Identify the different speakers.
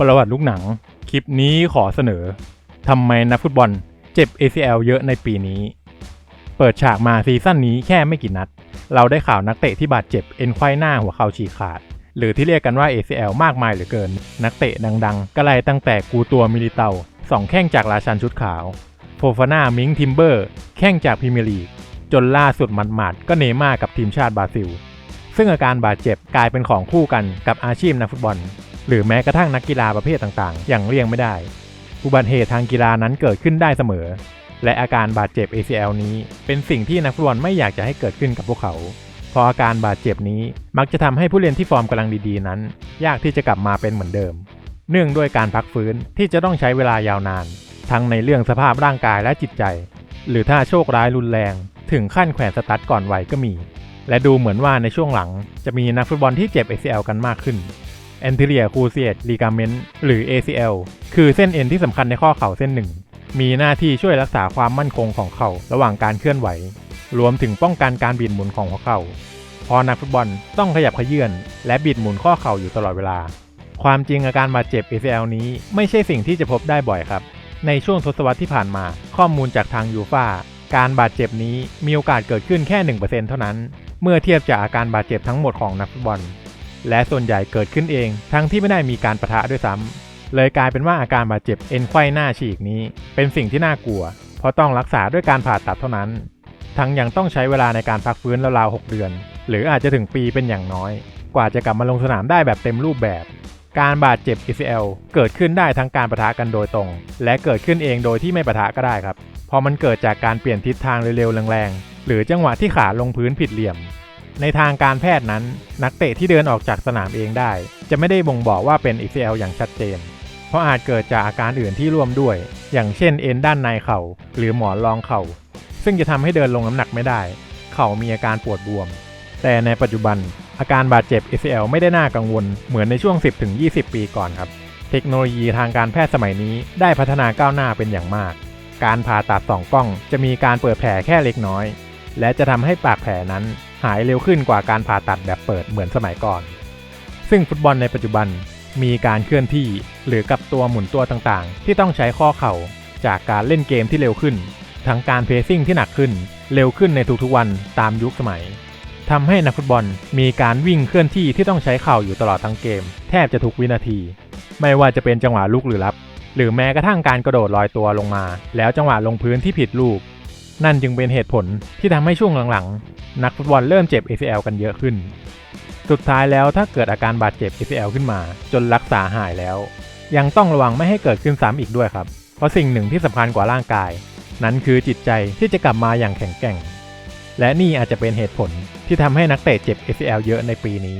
Speaker 1: ประวัติลูกหนัง คลิปนี้ขอเสนอทำไมนักฟุตบอลเจ็บ ACL เยอะในปีนี้ เปิดฉากมาซีซั่นนี้แค่ไม่กี่นัด เราได้ข่าวนักเตะที่บาดเจ็บเอ็นไขว้หน้าหัวเข่าฉีกขาด หรือที่เรียกกันว่า ACL มากมายเหลือเกิน นักเตะดังๆก็ไล่ตั้งแต่กูตัวมิลิเตาสองแข้งจากราชันชุดขาวโฟฟาน่ามิงทิมเบอร์ แข้งจากพรีเมียร์ลีก จนล่าสุดหมัดก็เนม่ากับทีมชาติบราซิล ซึ่งอาการบาดเจ็บกลายเป็นของคู่กันกับอาชีพนักฟุตบอล หรือแม้กระทั่งนักกีฬาประเภทต่างๆ อย่างเลี่ยงไม่ได้ อุบัติเหตุทางกีฬานั้นเกิดขึ้นได้เสมอ และอาการบาดเจ็บ ACL นี้ เป็นสิ่งที่นักฟุตบอลไม่อยากจะให้เกิดขึ้นกับพวกเขาเพราะอาการบาดเจ็บนี้มักจะทำให้ผู้เล่นที่ฟอร์มกำลังดีๆนั้น ยากที่จะกลับมาเป็นเหมือนเดิม เนื่องด้วยการพักฟื้นที่จะต้องใช้เวลายาวนาน ทั้งในเรื่องสภาพร่างกายและจิตใจ หรือถ้าโชคร้ายรุนแรง ถึงขั้นแขวนสตั๊ดก่อนวัยก็มี และดูเหมือนว่าในช่วงหลังจะมีนักฟุตบอลที่เจ็บ ACL กันมากขึ้น anterior cruciate ligament หรือ ACL คือเส้นเอ็นที่สำคัญในข้อเข่าเส้นหนึ่ง มีหน้าที่ช่วยรักษาความมั่นคงของเข่าระหว่างการเคลื่อนไหว รวมถึงป้องกันการบิดหมุนของหัวเข่าพอนักฟุตบอลต้องขยับขยื่นและบิดหมุนข้อเข่าอยู่ตลอดเวลา ความจริงอาการบาดเจ็บ ACL นี้ไม่ใช่สิ่งที่จะพบได้บ่อยครับ ในช่วงทศวรรษที่ผ่านมาข้อมูลจากทางยูฟาการบาดเจ็บนี้มีโอกาสเกิดขึ้นแค่ 1%เท่านั้น เมื่อเทียบจากอาการบาดเจ็บทั้งหมดของนักฟุตบอล และส่วนใหญ่เกิดขึ้นเอง ทั้งที่ไม่ได้มีการประทะด้วยซ้ำเลยกลายเป็นว่าอาการบาดเจ็บเอ็นไขว้หน้าฉีกนี้ เป็นสิ่งที่น่ากลัว เพราะต้องรักษาด้วยการผ่าตัดเท่านั้น ทั้งยังต้องใช้เวลาในการพักฟื้นราวๆ6เดือน หรืออาจจะถึงปีเป็นอย่างน้อย กว่าจะกลับมาลงสนามได้แบบเต็มรูปแบบ การบาดเจ็บ ACL เกิดขึ้นได้ทั้งการประทะกันโดยตรง และเกิดขึ้นเองโดยที่ไม่ประทะก็ได้ครับเพราะมันเกิดจากการเปลี่ยนทิศทางเร็วๆแรงๆหรือจังหวะที่ขาลงพื้นผิดเหลี่ยม ในทางการแพทย์นั้น นักเตะที่เดินออกจากสนามเองได้ จะไม่ได้บ่งบอกว่าเป็น ACL อย่างชัดเจน เพราะอาจเกิดจากอาการอื่นที่ร่วมด้วย อย่างเช่นเอ็นด้านในเข่า หรือหมอนรองเข่า ซึ่งจะทำให้เดินลงน้ำหนักไม่ได้ เข่ามีอาการปวดบวม แต่ในปัจจุบันอาการบาดเจ็บ ACL ไม่ได้น่ากังวลเหมือนในช่วง 10-20 ปีก่อนครับ เทคโนโลยีทางการแพทย์สมัยนี้ได้พัฒนาก้าวหน้าเป็นอย่างมาก การผ่าตัดสองกล้องจะมีการเปิดแผลแค่เล็กน้อย และจะทำให้ปากแผลนั้น หายเร็วขึ้นกว่าการผ่าตัดแบบเปิดเหมือนสมัยก่อน ซึ่งฟุตบอลในปัจจุบันมีการเคลื่อนที่หรือกับตัวหมุนตัวต่างๆ ที่ต้องใช้ข้อเข่าจากการเล่นเกมที่เร็วขึ้น ทั้งการเพรสซิ่งที่หนักขึ้น เร็วขึ้นในทุกๆวันตามยุคสมัยทำให้นักฟุตบอลมีการวิ่งเคลื่อนที่ที่ต้องใช้เข่าอยู่ตลอดทั้งเกม แทบจะทุกวินาที ไม่ว่าจะเป็นจังหวะลุกหรือรับ หรือแม้กระทั่งการกระโดดลอยตัวลงมา แล้วจังหวะลงพื้นที่ผิดลูก นั่นจึงเป็นเหตุผลที่ทำให้ช่วงหลังๆ นักฟุตบอลเริ่มเจ็บ ACL กันเยอะขึ้น สุดท้ายแล้วถ้าเกิดอาการบาดเจ็บ ACL ขึ้นมา จนรักษาหายแล้ว ยังต้องระวังไม่ให้เกิดขึ้นซ้ำอีกด้วยครับ เพราะสิ่งหนึ่งที่สำคัญกว่าร่างกาย นั้นคือจิตใจที่จะกลับมาอย่างแข็งแกร่ง และนี่อาจจะเป็นเหตุผลที่ทำให้นักเตะเจ็บ ACL เยอะในปีนี้